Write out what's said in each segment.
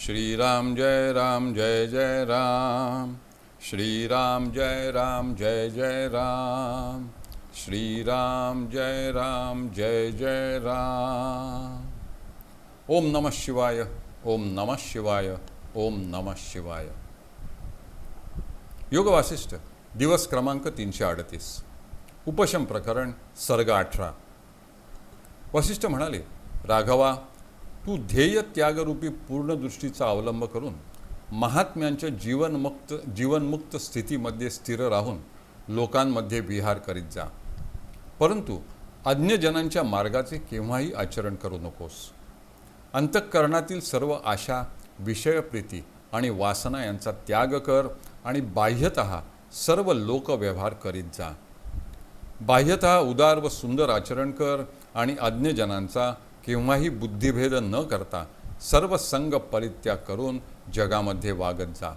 श्रीराम जय राम जय जय राम श्रीराम जय राम जय जय राम श्रीराम जय राम जय जय राम ओम नमः शिवाय ओम नमः शिवाय ओम नमः शिवाय योग वासिष्ठ दिवस क्रमांक तीनशे अडतीस उपशम प्रकरण सर्ग अठरा वसिष्ठ म्हणाले राघवा तू ध्येय त्यागरूपी पूर्णदृष्टीचा अवलंब करून महात्म्यांच्या जीवनमुक्त जीवनमुक्त स्थितीमध्ये स्थिर राहून लोकांमध्ये विहार करीत जा. परंतु अज्ञजनांच्या मार्गाचे केव्हाही आचरण करू नकोस. अंतःकरणातील सर्व आशा विषयप्रीती आणि वासना यांचा त्याग कर आणि बाह्यत सर्व लोकव्यवहार करीत जा. बाह्यत उदार व सुंदर आचरण कर आणि अज्ञजनांचा केव्हाही बुद्धिभेद न करता सर्व संग परित्याग करून जगामध्ये वागत जा.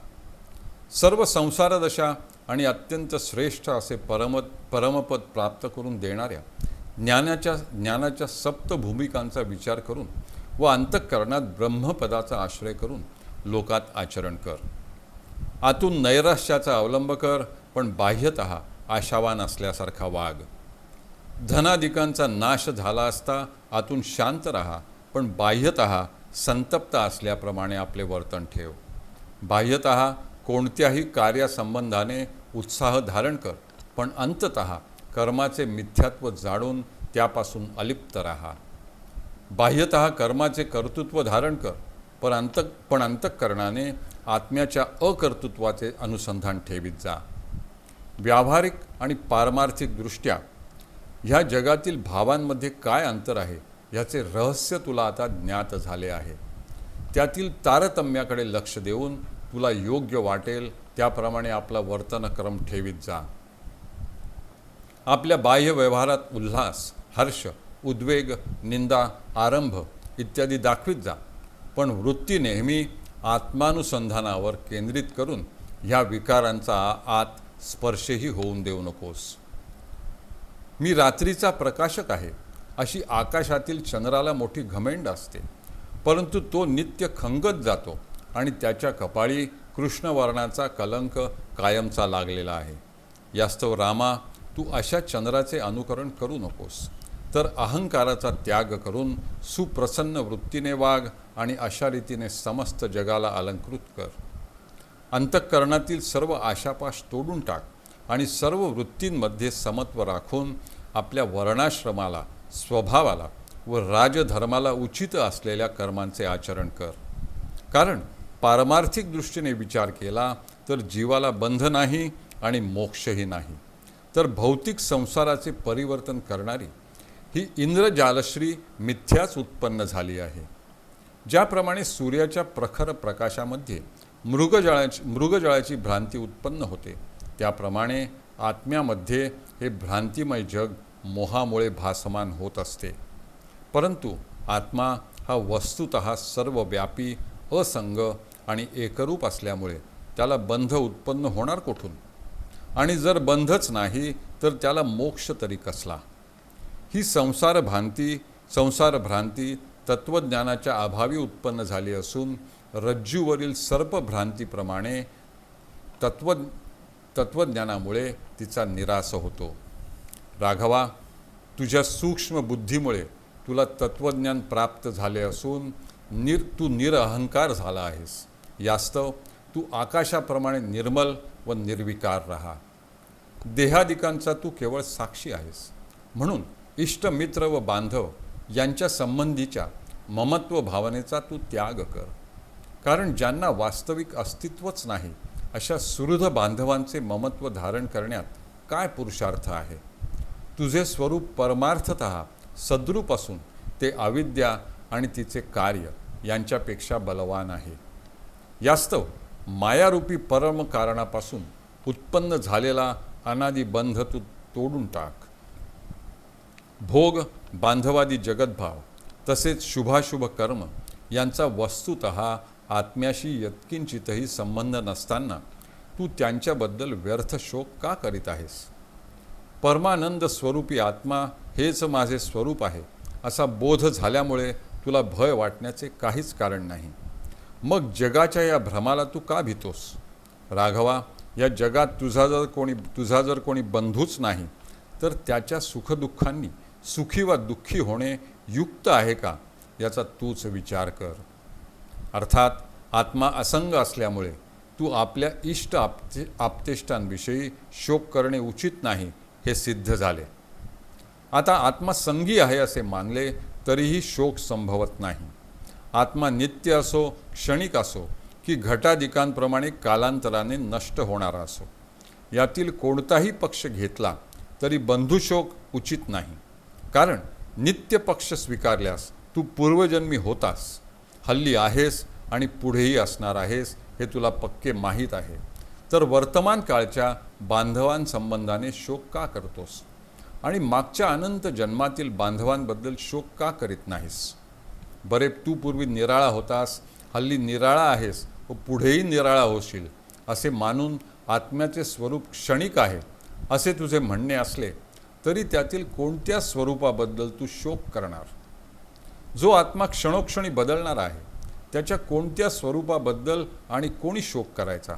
सर्व संसारदशा आणि अत्यंत श्रेष्ठ असे परमत परमपद प्राप्त करून देणाऱ्या ज्ञानाच्या ज्ञानाच्या सप्त भूमिकांचा विचार करून व अंतःकरणात ब्रह्मपदाचा आश्रय करून लोकात आचरण कर. आतून नैराश्याचा अवलंब कर पण बाह्यत आशावान असल्यासारखा वाग. धनाधिकांचा नाश झाला असता आतून शांत राहा पण बाह्यत संतप्त असल्याप्रमाणे आपले वर्तन ठेव. बाह्यत कोणत्याही कार्यासंबंधाने उत्साह धारण कर पण अंतत कर्माचे मिथ्यात्व जाणून त्यापासून अलिप्त राहा. बाह्यत कर्माचे कर्तृत्व धारण कर पण अंत पण अंतःकरणाने आत्म्याच्या अकर्तृत्वाचे अनुसंधान ठेवीत जा. व्यावहारिक आणि पारमार्थिकदृष्ट्या ह्या जगातील भावांमध्ये काय अंतर आहे? ह्याचे रहस्य तुला आता ज्ञात झाले आहे. त्यातील तारतम्याकडे लक्ष देऊन तुला योग्य वाटेल त्याप्रमाणे आपला वर्तनक्रम ठेवीत जा. आपल्या बाह्य व्यवहारात उल्हास हर्ष उद्वेग निंदा आरंभ इत्यादी दाखवीत जा. पण वृत्ती नेहमी आत्मानुसंधानावर केंद्रित करून ह्या विकारांचा आत स्पर्शही होऊन देऊ नकोस. मी रात्रीचा प्रकाशक आहे. अशी आकाशातील चंद्राला मोठी घमेंड असते. परंतु तो नित्य खंगत जातो आणि त्याच्या कपाळी कृष्णवर्णाचा कलंक कायमचा लागलेला आहे. यास्तव रामा तू अशा चंद्राचे अनुकरण करू नकोस. तर अहंकाराचा त्याग करून सुप्रसन्न वृत्तीने वाघ आणि अशा रीतीने समस्त जगाला अलंकृत कर. अंतःकरणातील सर्व आशापाश तोडून टाक. आणि सर्व वृत्तींमध्ये समत्व राखून आपल्या वर्णाश्रमाला स्वभावाला व राजधर्माला उचित असलेल्या कर्मांचे आचरण कर. कारण पारमार्थिक दृष्टीने विचार केला तर जीवाला बंध नाही आणि मोक्षही नाही. तर भौतिक संसाराचे परिवर्तन करणारी ही इंद्रजालश्री मिथ्याच उत्पन्न झाली आहे. ज्याप्रमाणे सूर्याच्या प्रखर प्रकाशामध्ये मृगजळाची मृगजळाची भ्रांती उत्पन्न होते. त्याप्रमाणे आत्म्यामध्ये हे भ्रांतिमय जग मोहामुळे भासमान होत असते. परंतु आत्मा हा वस्तुत सर्वव्यापी असंग आणि एकरूप असल्यामुळे त्याला बंध उत्पन्न होणार कुठून? आणि जर बंधच नाही तर त्याला मोक्ष तरी कसला? ही संसार भ्रांती संसार भ्रांती तत्त्वज्ञानाच्या अभावी उत्पन्न झाली असून रज्जूवरील सर्पभ्रांतीप्रमाणे तत्व तत्त्वज्ञानामुळे तिचा निराश होतो. राघवा तुझ्या सूक्ष्म बुद्धीमुळे तुला तत्त्वज्ञान प्राप्त झाले असून निर तू निरअहंकार झाला आहेस. यास्तव तू आकाशाप्रमाणे निर्मल व निर्विकार राहा. देहादिकांचा तू केवळ साक्षी आहेस. म्हणून इष्ट मित्र व बांधव यांच्या संबंधीच्या ममत्व भावनेचा तू त्याग कर. कारण ज्यांना वास्तविक अस्तित्वच नाही अशा सुहृद बांधवांचे ममत्व धारण करण्यात काय पुरुषार्थ आहे? तुझे स्वरूप परमार्थत सद्रूप असून ते अविद्या आणि तिचे कार्य यांच्यापेक्षा बलवान आहे. यास्तव मायारूपी परम कारणापासून उत्पन्न झालेला अनादी बंध तू तोडून टाक. भोग बांधवादी जगद्भाव तसेच शुभाशुभ कर्म यांचा वस्तुत आत्म्याशी यत्किंचितही संबंध नसताना तू त्यांच्याबद्दल व्यर्थ शोक का करीत आहेस? परमानंद स्वरूपी आत्मा हेच माझे स्वरूप आहे असा बोध झाल्यामुळे तुला भय वाटण्याचे काहीच कारण नाही. मग जगाच्या या भ्रमाला तू का भितोस? राघवा या जगात तुझा जर कोणी तुझा जर कोणी बंधूच नाही तर त्याच्या सुखदुःखांनी सुखी वा दुःखी होणे युक्त आहे का? याचा तूच विचार कर. अर्थात आत्मा असंग असल्यामुळे तू आपल्या इष्ट आपते आपतेष्टांविषयी शोक करणे उचित नाही हे सिद्ध झाले. आता आत्मा संगी आहे असे मानले तरीही शोक संभवत नाही. आत्मा नित्य असो क्षणिक असो की घटाधिकांप्रमाणे कालांतराने नष्ट होणारा असो. यातील कोणताही पक्ष घेतला तरी बंधुशोक उचित नाही. कारण नित्य पक्ष स्वीकारल्यास तू पूर्वजन्मी होतास. हल्ली आहेस आणि पुढेही असणार आहेस हे तुला पक्के माहीत आहे. तर वर्तमान काळच्या बांधवांसंबंधाने शोक का करतोस? आणि मागच्या अनंत जन्मातील बांधवांबद्दल शोक का करीत नाहीस? बरे तू पूर्वी निराळा होतास हल्ली निराळा आहेस व पुढेही निराळा होशील असे मानून आत्म्याचे स्वरूप क्षणिक आहे असे तुझे म्हणणे असले तरी त्यातील कोणत्या स्वरूपाबद्दल तू शोक करणार? जो आत्मा क्षणोक्षणी बदलणार आहे त्याच्या कोणत्या स्वरूपाबद्दल आणि कोणी शोक करायचा?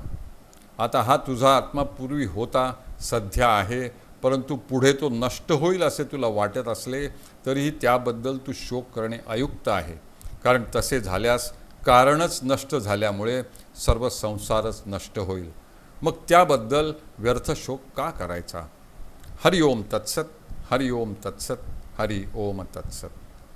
आता हा तुझा आत्मा पूर्वी होता सध्या आहे परंतु पुढे तो नष्ट होईल असे तुला वाटत असले तरीही त्याबद्दल तू शोक करणे अयुक्त आहे. कारण तसे झाल्यास कारणच नष्ट झाल्यामुळे सर्व संसारच नष्ट होईल. मग त्याबद्दल व्यर्थ शोक का करायचा? हरि ओम तत्सत हरि ओम तत्सत हरि ओम तत्सत.